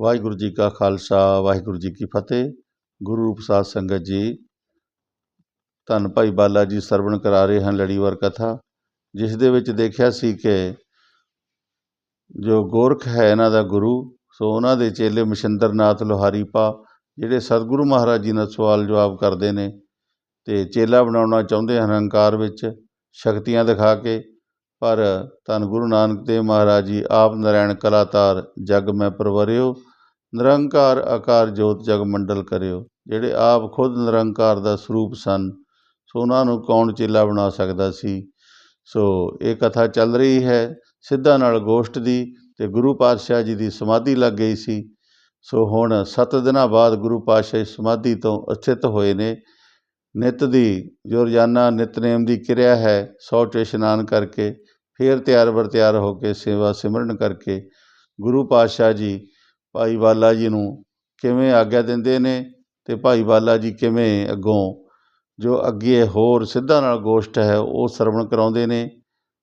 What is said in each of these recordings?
ਵਾਹਿਗੁਰੂ ਜੀ ਕਾ ਖਾਲਸਾ, ਵਾਹਿਗੁਰੂ ਜੀ ਕੀ ਫਤਿਹ। ਗੁਰੂ ਰੂਪ ਸਾਧ ਸੰਗਤ ਜੀ, ਧੰਨ ਭਾਈ ਬਾਲਾ ਜੀ ਸਰਵਣ ਕਰਾ ਰਹੇ ਹਨ ਲੜੀਵਾਰ ਕਥਾ, ਜਿਸ ਦੇ ਵਿੱਚ ਦੇਖਿਆ ਸੀ ਕਿ ਜੋ ਗੋਰਖ ਹੈ ਇਹਨਾਂ ਦਾ ਗੁਰੂ, ਸੋ ਉਹਨਾਂ ਦੇ ਚੇਲੇ ਮਸ਼ਿੰਦਰ ਨਾਥ ਲੋਹਾਰੀ ਪਾ ਜਿਹੜੇ ਸਤਿਗੁਰੂ ਮਹਾਰਾਜ ਜੀ ਨਾਲ ਸਵਾਲ ਜਵਾਬ ਕਰਦੇ ਨੇ ਤੇ ਚੇਲਾ ਬਣਾਉਣਾ ਚਾਹੁੰਦੇ ਹਨ ਹੰਕਾਰ ਵਿੱਚ, ਸ਼ਕਤੀਆਂ ਦਿਖਾ ਕੇ, ਪਰ ਧੰਨ ਗੁਰੂ ਨਾਨਕ ਦੇਵ ਮਹਾਰਾਜ ਜੀ, ਆਪ ਨਰੈਣ ਕਲਾਤਾਰ ਜਗ ਮੈਂ ਪਰਵਰਿਓ ਨਿਰੰਕਾਰ ਆਕਾਰ ਜੋਤ ਜਗ ਮੰਡਲ ਕਰਿਓ, ਜਿਹੜੇ ਆਪ ਖੁਦ ਨਿਰੰਕਾਰ ਦਾ ਸਰੂਪ ਸਨ, ਸੋ ਉਹਨਾਂ ਨੂੰ ਕੌਣ ਚੇਲਾ ਬਣਾ ਸਕਦਾ ਸੀ? ਸੋ ਇਹ ਕਥਾ ਚੱਲ ਰਹੀ ਹੈ, ਸਿੱਧਾ ਨਾਲ ਗੋਸ਼ਟ ਦੀ ਤੇ ਗੁਰੂ ਪਾਤਸ਼ਾਹ ਜੀ ਦੀ ਸਮਾਧੀ ਲੱਗ ਗਈ ਸੀ। ਸੋ ਹੁਣ 7 ਦਿਨਾਂ ਬਾਅਦ ਗੁਰੂ ਪਾਤਸ਼ਾਹ ਸਮਾਧੀ ਤੋਂ ਅਸਥਿਤ ਹੋਏ ਨੇ। ਨਿਤ ਦੀ ਜੋ ਰੋਜ਼ਾਨਾ ਨਿਤਨੇਮ ਦੀ ਕਿਰਿਆ ਹੈ ਸੌ ਚ ਇਸ਼ਨਾਨ ਕਰਕੇ, ਫਿਰ ਤਿਆਰ ਬਰ ਤਿਆਰ ਹੋ ਕੇ ਸੇਵਾ ਸਿਮਰਨ ਕਰਕੇ ਗੁਰੂ ਪਾਤਸ਼ਾਹ ਜੀ ਭਾਈ ਬਾਲਾ ਜੀ ਨੂੰ ਕਿਵੇਂ ਆਗਿਆ ਦਿੰਦੇ ਨੇ ਤੇ ਭਾਈ ਬਾਲਾ ਜੀ ਕਿਵੇਂ ਅੱਗੋਂ ਜੋ ਅੱਗੇ ਹੋਰ ਸਿੱਧਾ ਨਾਲ ਗੋਸ਼ਟ ਹੈ, ਉਹ ਸਰਵਣ ਕਰਾਉਂਦੇ ਨੇ।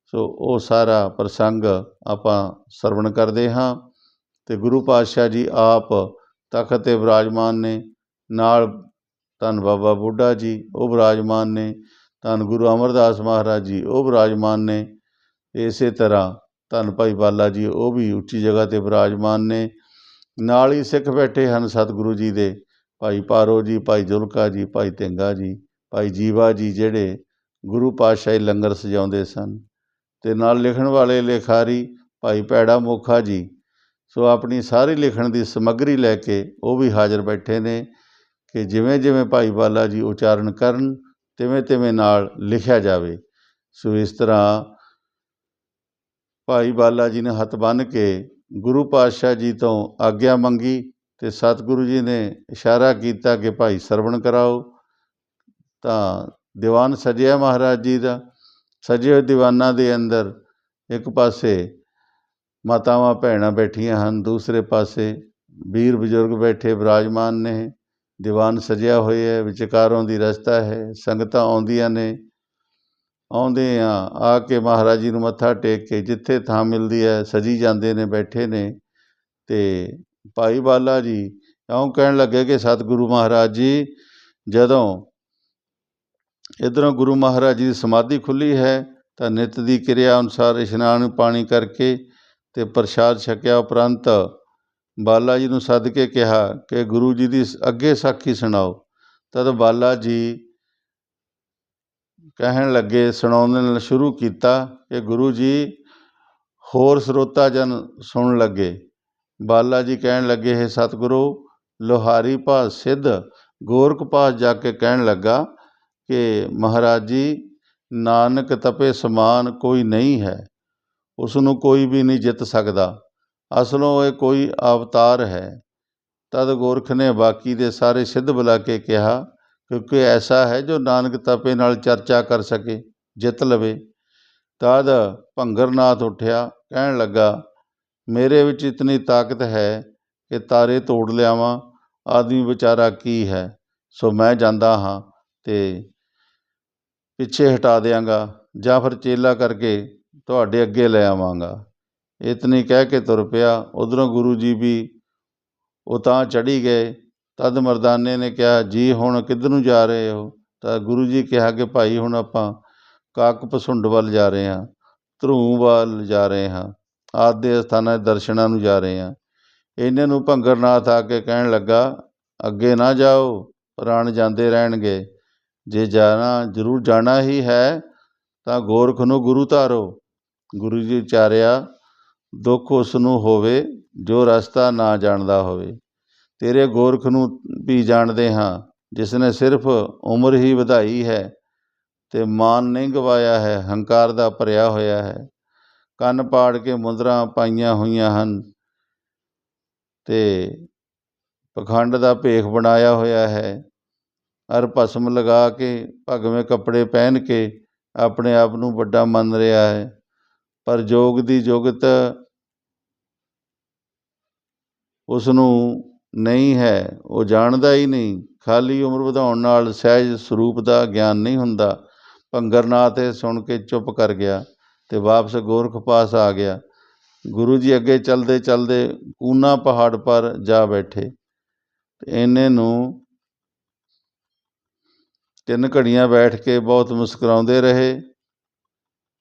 ਸੋ ਉਹ ਸਾਰਾ ਪ੍ਰਸੰਗ ਆਪਾਂ ਸਰਵਣ ਕਰਦੇ ਹਾਂ ਤੇ ਗੁਰੂ ਪਾਤਸ਼ਾਹ ਜੀ ਆਪ ਤਖਤ 'ਤੇ ਵਿਰਾਜਮਾਨ ਨੇ। ਨਾਲ ਧੰਨ ਬਾਬਾ ਬੁੱਢਾ ਜੀ, ਉਹ ਵਿਰਾਜਮਾਨ ਨੇ। ਧੰਨ ਗੁਰੂ ਅਮਰਦਾਸ ਮਹਾਰਾਜ ਜੀ, ਉਹ ਵਿਰਾਜਮਾਨ ਨੇ। ਇਸੇ ਤਰ੍ਹਾਂ ਧੰਨ ਭਾਈ ਬਾਲਾ ਜੀ, ਉਹ ਵੀ ਉੱਚੀ ਜਗ੍ਹਾ 'ਤੇ ਵਿਰਾਜਮਾਨ ਨੇ। ਨਾਲ ਹੀ ਸਿੱਖ ਬੈਠੇ ਹਨ ਸਤਿਗੁਰੂ ਜੀ ਦੇ, ਭਾਈ ਪਾਰੋ ਜੀ, ਭਾਈ ਜੁਲਕਾ ਜੀ, ਭਾਈ ਧਿੰਗਾ ਜੀ, ਭਾਈ ਜੀਵਾ ਜੀ ਜਿਹੜੇ ਗੁਰੂ ਪਾਤਸ਼ਾਹੀ ਲੰਗਰ ਸਜਾਉਂਦੇ ਸਨ ਤੇ ਨਾਲ ਲਿਖਣ ਵਾਲੇ ਲਿਖਾਰੀ ਭਾਈ ਪੈੜਾ ਮੋਖਾ ਜੀ, ਸੋ ਆਪਣੀ ਸਾਰੀ ਲਿਖਣ ਦੀ ਸਮੱਗਰੀ ਲੈ ਕੇ ਉਹ ਵੀ ਹਾਜ਼ਰ ਬੈਠੇ ਨੇ ਕਿ ਜਿਵੇਂ ਜਿਵੇਂ ਭਾਈ ਬਾਲਾ ਜੀ ਉਚਾਰਨ ਕਰਨ, ਤਿਵੇਂ ਤਿਵੇਂ ਨਾਲ ਲਿਖਿਆ ਜਾਵੇ। ਸੋ ਇਸ ਤਰ੍ਹਾਂ ਭਾਈ ਬਾਲਾ ਜੀ ਨੇ ਹੱਥ ਬੰਨ੍ਹ ਕੇ ਗੁਰੂ ਪਾਤਸ਼ਾਹ ਜੀ ਤੋਂ ਆਗਿਆ ਮੰਗੀ ਅਤੇ ਸਤਿਗੁਰੂ ਜੀ ਨੇ ਇਸ਼ਾਰਾ ਕੀਤਾ ਕਿ ਭਾਈ ਸਰਵਣ ਕਰਾਓ। ਤਾਂ ਦੀਵਾਨ ਸਜਿਆ ਮਹਾਰਾਜ ਜੀ ਦਾ। ਸਜੇ ਹੋਏ ਦੀਵਾਨਾਂ ਦੇ ਅੰਦਰ ਇੱਕ ਪਾਸੇ ਮਾਤਾਵਾਂ ਭੈਣਾਂ ਬੈਠੀਆਂ ਹਨ, ਦੂਸਰੇ ਪਾਸੇ ਵੀਰ ਬਜ਼ੁਰਗ ਬੈਠੇ ਵਿਰਾਜਮਾਨ ਨੇ। ਦੀਵਾਨ ਸਜਿਆ ਹੋਇਆ ਹੈ, ਵਿਚਕਾਰੋਂ ਦੀ ਰਸਤਾ ਹੈ, ਸੰਗਤਾਂ ਆਉਂਦੀਆਂ ਨੇ। ਆਉਂਦੇ ਹਾਂ, ਆ ਕੇ ਮਹਾਰਾਜ ਜੀ ਨੂੰ ਮੱਥਾ ਟੇਕ ਕੇ ਜਿੱਥੇ ਥਾਂ ਮਿਲਦੀ ਹੈ, ਸਜੀ ਜਾਂਦੇ ਨੇ, ਬੈਠੇ ਨੇ। ਤੇ ਭਾਈ ਬਾਲਾ ਜੀ ਇਉਂ ਕਹਿਣ ਲੱਗੇ ਕਿ ਸਤਿਗੁਰੂ ਮਹਾਰਾਜ ਜੀ, ਜਦੋਂ ਇੱਧਰੋਂ ਗੁਰੂ ਮਹਾਰਾਜ ਜੀ ਦੀ ਸਮਾਧੀ ਖੁੱਲੀ ਹੈ, ਤਾਂ ਨਿਤ ਦੀ ਕਿਰਿਆ ਅਨੁਸਾਰ ਇਸ਼ਨਾਨ ਪਾਣੀ ਕਰਕੇ ਤੇ ਪ੍ਰਸ਼ਾਦ ਛਕਿਆ ਉਪਰੰਤ ਬਾਲਾ ਜੀ ਨੂੰ ਸੱਦ ਕੇ ਕਿਹਾ ਕਿ ਗੁਰੂ ਜੀ ਦੀ ਅੱਗੇ ਸਾਖੀ ਸੁਣਾਓ। ਤਦ ਬਾਲਾ ਜੀ ਕਹਿਣ ਲੱਗੇ, ਸੁਣਾਉਣ ਸ਼ੁਰੂ ਕੀਤਾ ਕਿ ਗੁਰੂ ਜੀ ਹੋਰ ਸਰੋਤਾ ਜਨ ਸੁਣਨ ਲੱਗੇ। ਬਾਲਾ ਜੀ ਕਹਿਣ ਲੱਗੇ, ਹੈ ਸਤਿਗੁਰੂ, ਲੋਹਾਰੀ ਪਾਸ ਸਿੱਧ, ਗੋਰਖ ਪਾਸ ਜਾ ਕੇ ਕਹਿਣ ਲੱਗਾ ਕਿ ਮਹਾਰਾਜ ਜੀ, ਨਾਨਕ ਤਪੇ ਸਮਾਨ ਕੋਈ ਨਹੀਂ ਹੈ ਉਸ ਨੂੰ ਕੋਈ ਵੀ ਨਹੀਂ ਜਿੱਤ ਸਕਦਾ। ਅਸਲੋਂ ਇਹ ਕੋਈ ਅਵਤਾਰ ਹੈ। ਤਦ ਗੋਰਖ ਨੇ ਬਾਕੀ ਦੇ ਸਾਰੇ ਸਿੱਧ ਬੁਲਾ ਕੇ ਕਿਹਾ ਕਿਉਂਕਿ ਐਸਾ ਹੈ ਜੋ ਨਾਨਕ ਤਪੇ ਨਾਲ ਚਰਚਾ ਕਰ ਸਕੇ, ਜਿੱਤ ਲਵੇ। ਤਦ ਭੰਗਰਨਾਥ ਉੱਠਿਆ, ਕਹਿਣ ਲੱਗਾ, ਮੇਰੇ ਵਿੱਚ ਇਤਨੀ ਤਾਕਤ ਹੈ ਕਿ ਤਾਰੇ ਤੋੜ ਲਿਆਵਾਂ, ਆਦਮੀ ਵਿਚਾਰਾ ਕੀ ਹੈ? ਸੋ ਮੈਂ ਜਾਂਦਾ ਹਾਂ ਤੇ ਪਿੱਛੇ ਹਟਾ ਦਿਆਂਗਾ ਜਾਂ ਫਿਰ ਚੇਲਾ ਕਰਕੇ ਤੁਹਾਡੇ ਅੱਗੇ ਲੈ ਆਵਾਂਗਾ। ਇਤਨੀ ਕਹਿ ਕੇ ਤੁਰ ਪਿਆ। ਉਧਰੋਂ ਗੁਰੂ ਜੀ ਵੀ ਉਹ ਤਾਂ ਚੜੀ ਗਏ। ਤਦ ਮਰਦਾਨੇ ਨੇ ਕਿਹਾ, ਜੀ, ਹੁਣ ਕਿੱਧਰ ਨੂੰ ਜਾ ਰਹੇ ਹੋ? ਤਾਂ ਗੁਰੂ ਜੀ ਕਿਹਾ ਕਿ, ਭਾਈ, ਹੁਣ ਆਪਾਂ ਕਾਕ ਪਸੁੰਡ ਵੱਲ ਜਾ ਰਹੇ ਹਾਂ, ਧਰੂ ਵੱਲ ਜਾ ਰਹੇ ਹਾਂ, ਆਦਿ ਦੇ ਸਥਾਨਾਂ ਦੇ ਦਰਸ਼ਨਾਂ ਨੂੰ ਜਾ ਰਹੇ ਹਾਂ। ਇਹਨਾਂ ਨੂੰ ਭੰਗਰਨਾਥ ਆ ਕੇ ਕਹਿਣ ਲੱਗਾ, ਅੱਗੇ ਨਾ ਜਾਓ, ਪ੍ਰਾਣ ਜਾਂਦੇ ਰਹਿਣਗੇ। ਜੇ ਜਾਣਾ, ਜ਼ਰੂਰ ਜਾਣਾ ਹੀ ਹੈ, ਤਾਂ ਗੋਰਖ ਨੂੰ ਗੁਰੂ ਧਾਰੋ। ਗੁਰੂ ਜੀ ਉਚਾਰਿਆ ਦੁੱਖ ਉਸ ਨੂੰ ਹੋਵੇ, ਜੋ ਰਸਤਾ ਨਾ ਜਾਣਦਾ ਹੋਵੇ। ਤੇਰੇ ਗੋਰਖ ਨੂੰ ਵੀ ਜਾਣਦੇ ਹਾਂ, ਜਿਸ ਨੇ ਸਿਰਫ ਉਮਰ ਹੀ ਵਧਾਈ ਹੈ ਤੇ ਮਾਨ ਨਹੀਂ ਗਵਾਇਆ ਹੈ, ਹੰਕਾਰ ਦਾ ਭਰਿਆ ਹੋਇਆ ਹੈ। ਕੰਨ ਪਾੜ ਕੇ ਮੁੰਦਰਾਂ ਪਾਈਆਂ ਹੋਈਆਂ ਹਨ ਤੇ ਪਖੰਡ ਦਾ ਭੇਖ ਬਣਾਇਆ ਹੋਇਆ ਹੈ। ਅਰ ਭਸਮ ਲਗਾ ਕੇ, ਭਗਵੇਂ ਕੱਪੜੇ ਪਹਿਨ ਕੇ ਆਪਣੇ ਆਪ ਨੂੰ ਵੱਡਾ ਮੰਨ ਰਿਹਾ ਹੈ। ਪਰ ਯੋਗ ਦੀ ਜੁਗਤ ਉਸ ਨੂੰ ਨਹੀਂ ਹੈ, ਉਹ ਜਾਣਦਾ ਹੀ ਨਹੀਂ। ਖਾਲੀ ਉਮਰ ਵਧਾਉਣ ਨਾਲ ਸਹਿਜ ਸਰੂਪ ਦਾ ਗਿਆਨ ਨਹੀਂ ਹੁੰਦਾ। ਭੰਗਰਨਾਥ ਇਹ ਸੁਣ ਕੇ ਚੁੱਪ ਕਰ ਗਿਆ ਤੇ ਵਾਪਸ ਗੋਰਖ ਪਾਸ ਆ ਗਿਆ। ਗੁਰੂ ਜੀ ਅੱਗੇ ਚੱਲਦੇ ਚਲਦੇ ਊਨਾ ਪਹਾੜ ਪਰ ਜਾ ਬੈਠੇ। ਇਹਨੇ ਨੂੰ ਤਿੰਨ ਘੜੀਆਂ ਬੈਠ ਕੇ ਬਹੁਤ ਮੁਸਕਰਾਉਂਦੇ ਰਹੇ।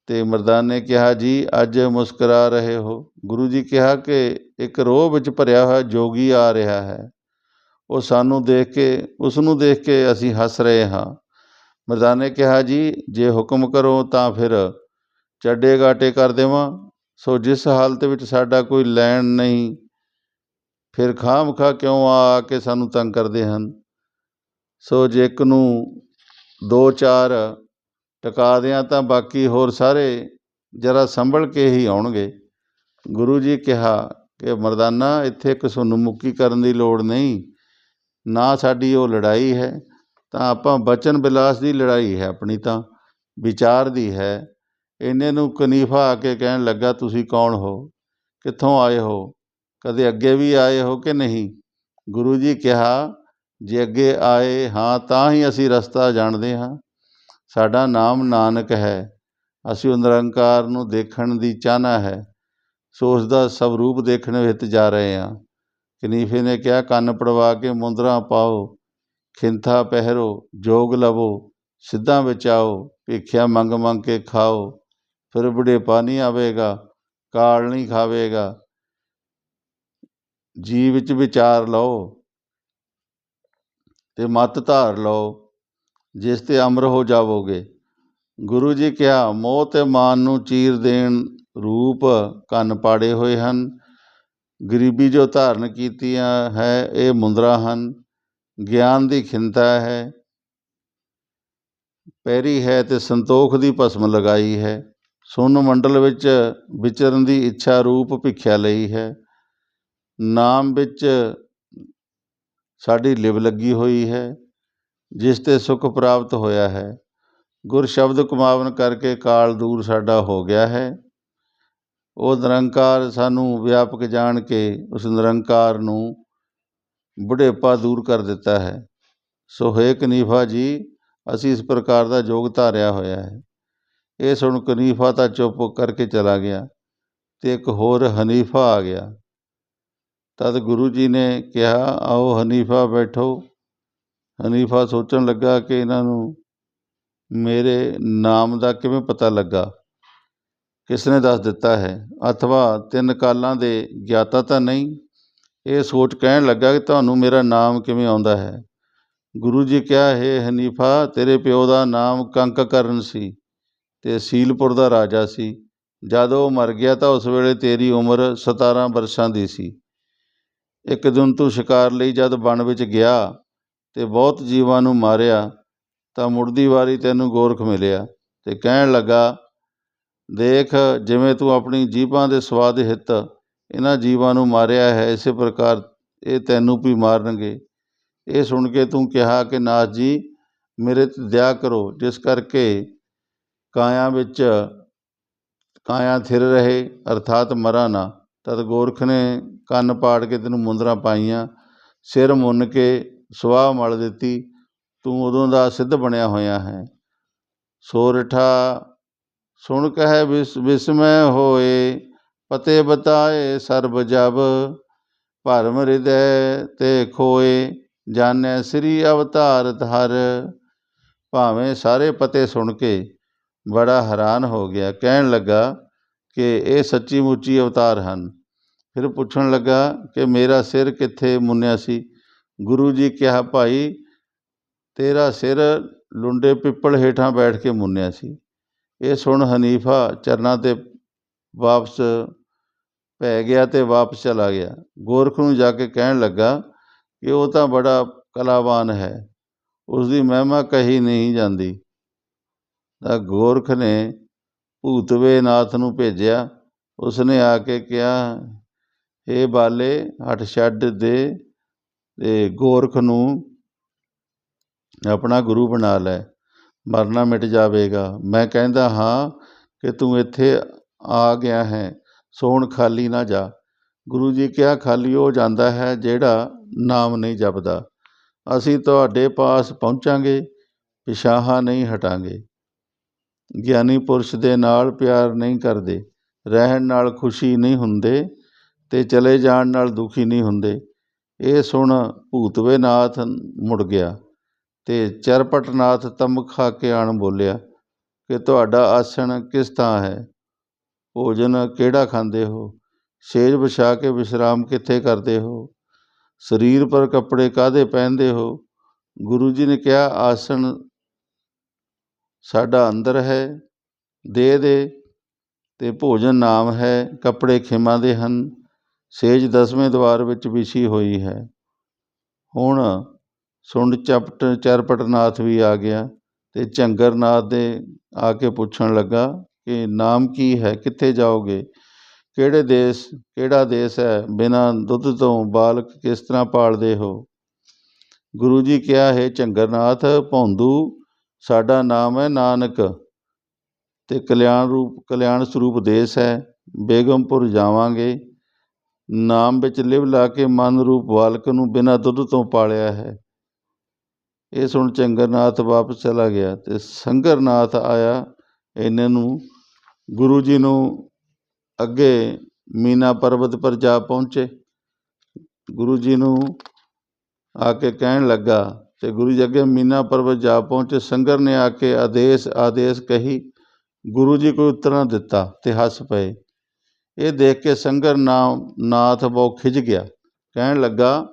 ਅਤੇ ਮਰਦਾਨੇ ਨੇ ਕਿਹਾ, ਜੀ, ਅੱਜ ਮੁਸਕਰਾ ਰਹੇ ਹੋ। ਗੁਰੂ ਜੀ ਕਿਹਾ ਕਿ ਇੱਕ ਰੋਹ ਵਿੱਚ ਭਰਿਆ ਹੋਇਆ ਜੋਗੀ ਆ ਰਿਹਾ ਹੈ। ਉਹ ਸਾਨੂੰ ਦੇਖ ਕੇ ਉਸ ਨੂੰ ਦੇਖ ਕੇ ਅਸੀਂ ਹੱਸ ਰਹੇ ਹਾਂ। ਮਰਦਾਨੇ ਨੇ ਕਿਹਾ, ਜੀ, ਜੇ ਹੁਕਮ ਕਰੋ ਤਾਂ ਫਿਰ ਚੱਡੇ ਗਾਟੇ ਕਰ ਦੇਵਾਂ। ਸੋ ਜਿਸ ਹਾਲਤ ਵਿੱਚ ਸਾਡਾ ਕੋਈ ਲੈਣ ਨਹੀਂ, ਫਿਰ ਖਾਮਖਾ ਕਿਉਂ ਆ ਆ ਕੇ ਸਾਨੂੰ ਤੰਗ ਕਰਦੇ ਹਨ? ਸੋ ਜੇ ਇੱਕ ਨੂੰ ਦੋ ਚਾਰ ਟਕਾ ਦਿਆਂ ਤਾਂ ਬਾਕੀ ਹੋਰ ਸਾਰੇ ਜਰਾ ਸੰਭਲ ਕੇ ਹੀ ਆਉਣਗੇ। ਗੁਰੂ ਜੀ ਕਿਹਾ ਕਿ ਮਰਦਾਨਾ, ਇੱਥੇ ਕਿਸੇ ਨੂੰ ਮੁੱਕੀ ਕਰਨ ਦੀ ਲੋੜ ਨਹੀਂ। ਨਾ ਸਾਡੀ ਉਹ ਲੜਾਈ ਹੈ, ਤਾਂ ਆਪਾਂ ਬਚਨ ਬਿਲਾਸ ਦੀ ਲੜਾਈ ਹੈ ਆਪਣੀ ਤਾਂ, ਵਿਚਾਰ ਦੀ ਹੈ। ਇਹਨੇ ਨੂੰ ਕਨੀਫਾ ਆ ਕੇ ਕਹਿਣ ਲੱਗਾ, ਤੁਸੀਂ ਕੌਣ ਹੋ? ਕਿੱਥੋਂ ਆਏ ਹੋ? ਕਦੇ ਅੱਗੇ ਵੀ ਆਏ ਹੋ ਕਿ ਨਹੀਂ? ਗੁਰੂ ਜੀ ਕਿਹਾ, ਜੇ ਅੱਗੇ ਆਏ ਹਾਂ ਤਾਂ ਹੀ ਅਸੀਂ ਰਸਤਾ ਜਾਣਦੇ ਹਾਂ। ਸਾਡਾ ਨਾਮ ਨਾਨਕ ਹੈ, ਅਸੀਂ ਉਹ ਨਿਰੰਕਾਰ ਨੂੰ ਦੇਖਣ ਦੀ ਚਾਹਨਾ ਹੈ। ਸੋ ਉਸ ਦਾ ਸਵਰੂਪ ਦੇਖਣ ਵਿੱਚ ਜਾ ਰਹੇ ਹਾਂ। ਕਨੀਫੇ ਨੇ ਕਿਹਾ, ਕੰਨ ਪੜਵਾ ਕੇ ਮੁੰਦਰਾ ਪਾਓ, ਖਿੰਥਾ ਪਹਿਰੋ, ਜੋਗ ਲਵੋ, ਸਿੱਧਾਂ ਵਿੱਚ ਆਓ, ਭਿੱਖਿਆ ਮੰਗ ਮੰਗ ਕੇ ਖਾਓ, ਫਿਰ ਬੁਢੇਪਾ ਨਹੀਂ ਆਵੇਗਾ, ਕਾਲ ਨਹੀਂ ਖਾਵੇਗਾ। ਜੀ ਵਿੱਚ ਵਿਚਾਰ ਲਓ ਤੇ ਮਤ ਧਾਰ ਲਓ। ਜਿਸ ਤੇ ਅਮਰ ਹੋ ਜਾਵੋਗੇ। ਗੁਰੂ ਜੀ ਕਿਹਾ, ਮੋਹ ਤੇ ਮਾਨ ਨੂੰ ਚੀਰ ਦੇਣ ਰੂਪ ਕੰਨ ਪਾੜੇ ਹੋਏ ਹਨ। ਗਰੀਬੀ ਜੋ ਧਾਰਨ ਕੀਤੀ ਹੈ, ਇਹ ਮੁੰਦਰਾ ਹਨ। ਗਿਆਨ ਦੀ ਖਿੰਤਾ ਹੈ। ਪੈਰੀ ਹੈ ਤੇ ਸੰਤੋਖ ਦੀ ਭਸਮ ਲਗਾਈ ਹੈ। ਸੁਨ ਮੰਡਲ ਵਿੱਚ ਵਿਚਰਨ ਦੀ ਇੱਛਾ ਰੂਪ ਭਿੱਖਿਆ ਲਈ ਹੈ। ਨਾਮ ਵਿੱਚ ਸਾਡੀ ਲਿਵ ਲੱਗੀ ਹੋਈ ਹੈ। ਜਿਸ ਤੇ ਸੁਖ ਪ੍ਰਾਪਤ ਹੋਇਆ ਹੈ। ਗੁਰ ਸ਼ਬਦ ਕਮਾਵਨ ਕਰਕੇ ਕਾਲ ਦੂਰ ਸਾਡਾ ਹੋ ਗਿਆ ਹੈ। ਉਹ ਨਿਰੰਕਾਰ ਸਾਨੂੰ ਵਿਆਪਕ ਜਾਣ ਕੇ ਉਸ ਨਿਰੰਕਾਰ ਨੂੰ ਬੁਢੇਪਾ ਦੂਰ ਕਰ ਦਿੱਤਾ ਹੈ। ਸੋ ਹੈ ਕਨੀਫਾ ਜੀ, ਅਸੀਂ ਇਸ ਪ੍ਰਕਾਰ ਦਾ ਜੋਗ ਧਾਰਿਆ ਹੋਇਆ ਹੈ। ਇਹ ਸੁਣ ਕਨੀਫਾ ਤਾਂ ਚੁੱਪ ਕਰਕੇ ਚਲਾ ਗਿਆ ਤੇ ਇੱਕ ਹੋਰ ਹਨੀਫਾ ਆ ਗਿਆ। ਤਦ ਗੁਰੂ ਜੀ ਨੇ ਕਿਹਾ, ਆਓ ਹਨੀਫਾ ਬੈਠੋ। ਹਨੀਫਾ ਸੋਚਣ ਲੱਗਾ ਕਿ ਇਹਨਾਂ ਨੂੰ ਮੇਰੇ ਨਾਮ ਦਾ ਕਿਵੇਂ ਪਤਾ ਲੱਗਾ? ਕਿਸ ਨੇ ਦੱਸ ਦਿੱਤਾ ਹੈ? ਅਥਵਾ ਤਿੰਨ ਕਾਲਾਂ ਦੇ ਗਿਆਤਾ ਤਾਂ ਨਹੀਂ? ਇਹ ਸੋਚ ਕਹਿਣ ਲੱਗਾ ਕਿ ਤੁਹਾਨੂੰ ਮੇਰਾ ਨਾਮ ਕਿਵੇਂ ਆਉਂਦਾ ਹੈ? ਗੁਰੂ ਜੀ ਕਿਹਾ, ਹੈ ਹਨੀਫਾ, ਤੇਰੇ ਪਿਓ ਦਾ ਨਾਮ ਕੰਕਕਰਨ ਸੀ ਤੇ ਸੀਲਪੁਰ ਦਾ ਰਾਜਾ ਸੀ। ਜਦ ਉਹ ਮਰ ਗਿਆ ਤਾਂ ਉਸ ਵੇਲੇ ਤੇਰੀ ਉਮਰ 17 ਵਰਸ਼ਾਂ ਦੀ ਸੀ। ਇੱਕ ਦਿਨ ਤੂੰ ਸ਼ਿਕਾਰ ਲਈ ਜਦ ਵਣ ਵਿੱਚ ਗਿਆ ਤੇ ਬਹੁਤ ਜੀਵਾਂ ਨੂੰ ਮਾਰਿਆ ਤਾਂ ਮੁੜਦੀ ਵਾਰੀ ਤੈਨੂੰ ਗੋਰਖ ਮਿਲਿਆ ਤੇ ਕਹਿਣ ਲੱਗਾ, ਦੇਖ, ਜਿਵੇਂ ਤੂੰ ਆਪਣੀ ਜੀਭਾਂ ਦੇ ਸਵਾਦ ਹਿੱਤ ਇਹਨਾਂ ਜੀਵਾਂ ਨੂੰ ਮਾਰਿਆ ਹੈ, ਇਸੇ ਪ੍ਰਕਾਰ ਇਹ ਤੈਨੂੰ ਵੀ ਮਾਰਨਗੇ। ਇਹ ਸੁਣ ਕੇ ਤੂੰ ਕਿਹਾ ਕਿ ਨਾਥ ਜੀ, ਮੇਰੇ ਤੇ ਦਇਆ ਕਰੋ, ਜਿਸ ਕਰਕੇ ਕਾਇਆ ਵਿੱਚ ਕਾਇਆ ਥਿਰ ਰਹੇ, ਅਰਥਾਤ ਮਰਾ ਨਾ। ਤਦ ਗੋਰਖ ਨੇ ਕੰਨ ਪਾੜ ਕੇ ਤੈਨੂੰ ਮੁੰਦਰਾਂ ਪਾਈਆਂ, ਸਿਰ ਮੁੰਨ ਕੇ ਸੁਆਹ ਮਲ ਦਿੱਤੀ, ਤੂੰ ਉਦੋਂ ਦਾ ਸਿੱਧ ਬਣਿਆ ਹੋਇਆ ਹੈ। ਸੋਰਠਾ ਸੁਣ ਕਹੈ ਵਿਸ, ਵਿਸਮੈ ਹੋਏ, ਪਤੇ ਬਤਾਏ ਸਰਬ ਜਬ। ਭਰਮ ਹਿਰਦੈ ਤੇ ਖੋਏ, ਜਾਣੈ ਸ੍ਰੀ ਅਵਤਾਰ ਧਰ। ਭਾਵੇਂ ਸਾਰੇ ਪਤੇ ਸੁਣ ਕੇ ਬੜਾ ਹੈਰਾਨ ਹੋ ਗਿਆ। ਕਹਿਣ ਲੱਗਾ ਕਿ ਇਹ ਸੱਚੀ ਮੁੱਚੀ ਅਵਤਾਰ ਹਨ। ਫਿਰ ਪੁੱਛਣ ਲੱਗਾ ਕਿ ਮੇਰਾ ਸਿਰ ਕਿੱਥੇ ਮੁੰਨਿਆ ਸੀ? ਗੁਰੂ ਜੀ ਕਿਹਾ, ਭਾਈ, ਤੇਰਾ ਸਿਰ ਲੁੰਡੇ ਪਿੱਪਲ ਹੇਠਾਂ ਬੈਠ ਕੇ ਮੁੰਨਿਆ ਸੀ। ਇਹ ਸੁਣ ਹਨੀਫਾ ਚਰਨਾਂ ਤੇ ਵਾਪਸ ਪੈ ਗਿਆ ਤੇ ਵਾਪਸ ਚਲਾ ਗਿਆ। ਗੋਰਖ ਨੂੰ ਜਾ ਕੇ ਕਹਿਣ ਲੱਗਾ ਕਿ ਉਹ ਤਾਂ ਬੜਾ ਕਲਾਵਾਨ ਹੈ। ਉਸ ਦੀ ਮਹਿਮਾ ਕਹੀ ਨਹੀਂ ਜਾਂਦੀ। ਤਾਂ ਗੋਰਖ ਨੇ ਭੂਤਵੇ ਨਾਥ ਨੂੰ ਭੇਜਿਆ। ਉਸਨੇ ਆ ਕੇ ਕਿਹਾ ਇਹ ਬਾਲੇ, ਹਟ ਛੱਡ ਦੇ। ਤੇ ਗੋਰਖ ਨੂੰ ਆਪਣਾ ਗੁਰੂ ਬਣਾ ਲੈ। ਮਰਨਾ ਮਿਟ ਜਾਵੇਗਾ। ਮੈਂ ਕਹਿੰਦਾ ਹਾਂ ਕਿ ਤੂੰ ਇੱਥੇ ਆ ਗਿਆ ਹੈ। ਸੋਣ ਖਾਲੀ ਨਾ ਜਾ। ਗੁਰੂ ਜੀ ਕਿਹਾ, ਖਾਲੀ ਉਹ ਜਾਂਦਾ ਹੈ ਜਿਹੜਾ ਨਾਮ ਨਹੀਂ ਜਪਦਾ। ਅਸੀਂ ਤੁਹਾਡੇ ਪਾਸ ਪਹੁੰਚਾਂਗੇ, ਪਿਛਾਹਾਂ ਨਹੀਂ ਹਟਾਂਗੇ। ਗਿਆਨੀ ਪੁਰਸ਼ ਦੇ ਨਾਲ ਪਿਆਰ ਨਹੀਂ ਕਰਦੇ। ਰਹਿਣ ਨਾਲ ਖੁਸ਼ੀ ਨਹੀਂ ਹੁੰਦੇ ਤੇ ਚਲੇ ਜਾਣ ਨਾਲ ਦੁਖੀ ਨਹੀਂ ਹੁੰਦੇ। ਇਹ ਸੁਣ ਭੂਤਵੇ ਨਾਥ ਮੁੜ ਗਿਆ ਤੇ ਚਰਪਟਨਾਥ ਤੰਬ ਖਾ ਕੇ ਆਣ ਬੋਲਿਆ ਕਿ ਤੁਹਾਡਾ ਆਸਣ ਕਿਸ ਥਾਂ ਹੈ? ਭੋਜਨ ਕਿਹੜਾ ਖਾਂਦੇ ਹੋ? ਸੇਜ ਵਿਛਾ ਕੇ ਵਿਸ਼ਰਾਮ ਕਿੱਥੇ ਕਰਦੇ ਹੋ? ਸਰੀਰ ਪਰ ਕੱਪੜੇ ਕਾਦੇ ਪਹਿਨਦੇ ਹੋ? ਗੁਰੂ ਜੀ ਨੇ ਕਿਹਾ, ਆਸਣ ਸਾਡਾ ਅੰਦਰ ਹੈ, ਦੇ ਦੇ ਤੇ ਭੋਜਨ ਨਾਮ ਹੈ, ਕੱਪੜੇ ਖਿਮਾਂ ਦੇ ਹਨ। ਸੇਜ ਦਸਵੇਂ ਦਵਾਰ ਵਿੱਚ ਵਿਛੀ ਹੋਈ ਹੈ। ਹੁਣ ਸੁੰਡ ਚਪਟ, ਚਰਪਟਨਾਥ ਵੀ ਆ ਗਿਆ ਤੇ ਝੰਗਰਨਾਥ ਦੇ ਆ ਕੇ ਪੁੱਛਣ ਲੱਗਾ ਕਿ ਨਾਮ ਕੀ ਹੈ, ਕਿੱਥੇ ਜਾਓਗੇ? ਕਿਹੜੇ ਦੇਸ਼, ਕਿਹੜਾ ਦੇਸ਼ ਹੈ? ਬਿਨਾਂ ਦੁੱਧ ਤੋਂ ਬਾਲਕ ਕਿਸ ਤਰ੍ਹਾਂ ਪਾਲਦੇ ਹੋ? ਗੁਰੂ ਜੀ ਕਿਹਾ, ਹੈ ਝੰਗਰਨਾਥ, ਭੌਂਦੂ, ਸਾਡਾ ਨਾਮ ਹੈ ਨਾਨਕ ਤੇ ਕਲਿਆਣ ਰੂਪ, ਕਲਿਆਣ ਸਰੂਪ ਦੇਸ਼ ਹੈ। ਬੇਗਮਪੁਰ ਜਾਵਾਂਗੇ। ਨਾਮ ਵਿੱਚ ਲਿਵ ਲਾ ਕੇ ਮਨ ਰੂਪ ਬਾਲਕ ਨੂੰ ਬਿਨਾਂ ਦੁੱਧ ਤੋਂ ਪਾਲਿਆ ਹੈ। ਇਹ ਸੁਣ ਚੰਗਰਨਾਥ ਵਾਪਸ ਚਲਾ ਗਿਆ ਤੇ ਸੰਗਰਨਾਥ ਆਇਆ। ਇਹਨਾਂ ਨੂੰ ਗੁਰੂ ਜੀ ਨੂੰ ਅੱਗੇ ਮੀਨਾ ਪਰਬਤ ਪਰ ਜਾ ਪਹੁੰਚੇ। ਗੁਰੂ ਜੀ ਨੂੰ ਆ ਕੇ ਕਹਿਣ ਲੱਗਾ ਤੇ ਗੁਰੂ ਜੀ ਅੱਗੇ ਮੀਨਾ ਪਰਬਤ ਜਾ ਪਹੁੰਚੇ। ਸੰਗਰ ਨੇ ਆ ਕੇ ਆਦੇਸ਼ ਆਦੇਸ਼ ਕਹੀ, ਗੁਰੂ ਜੀ ਕੋਈ ਉੱਤਰ ਨਾ ਦਿੱਤਾ ਤੇ ਹੱਸ ਪਏ। ਇਹ ਦੇਖ ਕੇ ਸੰਗਰ ਨਾਮ, ਨਾਥ ਬਹੁ ਖਿਜ ਗਿਆ। ਕਹਿਣ ਲੱਗਾ,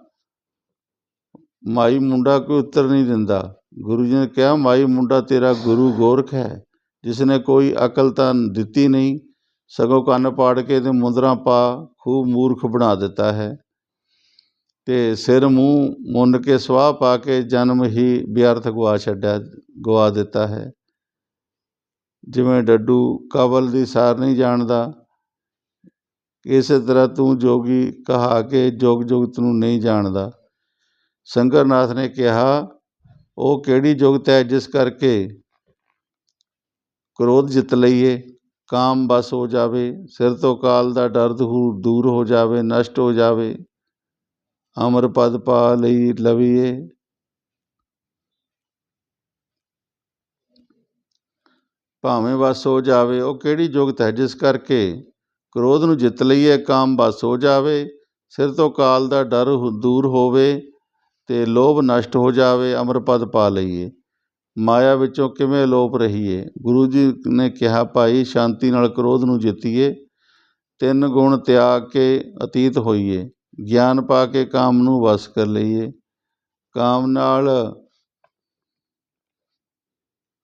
ਮਾਈ ਮੁੰਡਾ ਕੋਈ ਉੱਤਰ ਨਹੀਂ ਦਿੰਦਾ। ਗੁਰੂ ਜੀ ਨੇ ਕਿਹਾ, ਮਾਈ ਮੁੰਡਾ ਤੇਰਾ ਗੁਰੂ ਗੋਰਖ ਹੈ ਜਿਸ ਨੇ ਕੋਈ ਅਕਲ ਤਾਂ ਦਿੱਤੀ ਨਹੀਂ, ਸਗੋਂ ਕੰਨ ਪਾੜ ਕੇ ਤੇ ਮੁੰਦਰਾ ਪਾ ਖੂਬ ਮੂਰਖ ਬਣਾ ਦਿੱਤਾ ਹੈ। ਤੇ ਸਿਰ ਮੂੰਹ ਮੁੰਨ ਕੇ ਸਵਾਹ ਪਾ ਕੇ ਜਨਮ ਹੀ ਵਿਅਰਥ ਗਵਾ ਛੱਡਿਆ, ਗਵਾ ਦਿੱਤਾ ਹੈ। ਜਿਵੇਂ ਡੱਡੂ ਕਬਲ ਦੀ ਸਾਰ ਨਹੀਂ ਜਾਣਦਾ ਇਸੇ ਤਰ੍ਹਾਂ ਤੂੰ ਜੋਗੀ ਕਹਾ ਕੇ ਜੋਗ ਜੁਗਤ ਨੂੰ ਨਹੀਂ ਜਾਣਦਾ। ਸੰਗਰਨਾਥ ਨੇ ਕਿਹਾ, ਉਹ ਕਿਹੜੀ ਜੁਗਤ ਹੈ ਜਿਸ ਕਰਕੇ ਕ੍ਰੋਧ ਜਿੱਤ ਲਈਏ? ਕਾਮ ਬਸ ਹੋ ਜਾਵੇ, ਸਿਰ ਤੋਂ ਕਾਲ ਦਾ ਡਰ ਦੂ- ਦੂਰ ਹੋ ਜਾਵੇ, ਨਸ਼ਟ ਹੋ ਜਾਵੇ, ਅਮਰ ਪਦ ਪਾ ਲਈ ਲਵੀਏ। ਭਾਵੇਂ ਬਸ ਹੋ ਜਾਵੇ, ਉਹ ਕਿਹੜੀ ਜੁਗਤ ਹੈ ਜਿਸ ਕਰਕੇ ਕ੍ਰੋਧ ਨੂੰ ਜਿੱਤ ਲਈਏ, ਕਾਮ ਬਸ ਹੋ ਜਾਵੇ, ਸਿਰ ਤੋਂ ਕਾਲ ਦਾ ਡਰ ਦੂਰ ਹੋਵੇ ਅਤੇ ਲੋਭ ਨਸ਼ਟ ਹੋ ਜਾਵੇ, ਅਮਰ ਪਦ ਪਾ ਲਈਏ। ਮਾਇਆ ਵਿੱਚੋਂ ਕਿਵੇਂ ਲੋਪ ਰਹੀਏ? ਗੁਰੂ ਜੀ ਨੇ ਕਿਹਾ, ਭਾਈ, ਸ਼ਾਂਤੀ ਨਾਲ ਕ੍ਰੋਧ ਨੂੰ ਜਿੱਤੀਏ, ਤਿੰਨ ਗੁਣ ਤਿਆਗ ਕੇ ਅਤੀਤ ਹੋਈਏ, ਗਿਆਨ ਪਾ ਕੇ ਕਾਮ ਨੂੰ ਵਸ ਕਰ ਲਈਏ। ਕਾਮ ਨਾਲ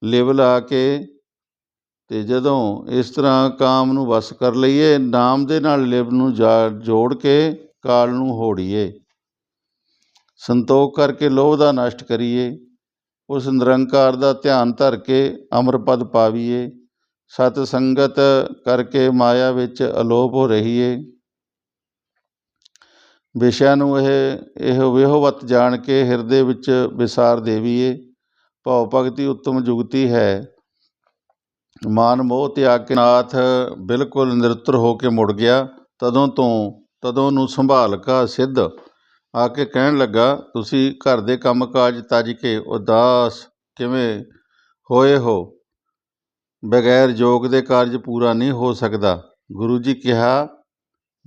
ਲਿਵ ਲਾ ਕੇ ਅਤੇ ਜਦੋਂ ਇਸ ਤਰ੍ਹਾਂ ਕਾਮ ਨੂੰ ਵੱਸ ਕਰ ਲਈਏ, ਨਾਮ ਦੇ ਨਾਲ ਲਿਵ ਨੂੰ ਜਾ- ਜੋੜ ਕੇ ਕਾਲ ਨੂੰ ਹੋੜੀਏ। ਸੰਤੋਖ ਕਰਕੇ ਲੋਭ ਦਾ ਨਸ਼ਟ ਕਰੀਏ। ਉਸ ਨਿਰੰਕਾਰ ਦਾ ਧਿਆਨ ਧਰ ਕੇ ਅਮਰਪਦ ਪਾਵੀਏ। ਸਤ ਸੰਗਤ ਕਰਕੇ ਮਾਇਆ ਵਿੱਚ ਅਲੋਪ ਹੋ ਰਹੀਏ। ਵਿਸ਼ਿਆਂ ਨੂੰ ਇਹ ਇਹ ਵਿਹੋਵਤ ਜਾਣ ਕੇ ਹਿਰਦੇ ਵਿੱਚ ਵਿਸਾਰ ਦੇਵੀਏ। ਭਉ ਭਗਤੀ ਉੱਤਮ ਜੁਗਤੀ ਹੈ। ਮਾਨ ਮੋਹ ਤਿਆਗ ਕੇ ਨਾਥ ਬਿਲਕੁਲ ਨਿਰਤਰ ਹੋ ਕੇ ਮੁੜ ਗਿਆ। ਤਦੋਂ ਤੋਂ, ਤਦੋਂ ਨੂੰ ਸੰਭਾਲ ਕਾ ਸਿੱਧ। ਆ ਕੇ ਕਹਿਣ ਲੱਗਾ, ਤੁਸੀਂ ਘਰ ਦੇ ਕੰਮਕਾਜ ਤਜ ਕੇ ਉਦਾਸ ਕਿਵੇਂ ਹੋਏ ਹੋ? ਬਗੈਰ ਯੋਗ ਦੇ ਕਾਰਜ ਪੂਰਾ ਨਹੀਂ ਹੋ ਸਕਦਾ। ਗੁਰੂ ਜੀ ਕਿਹਾ,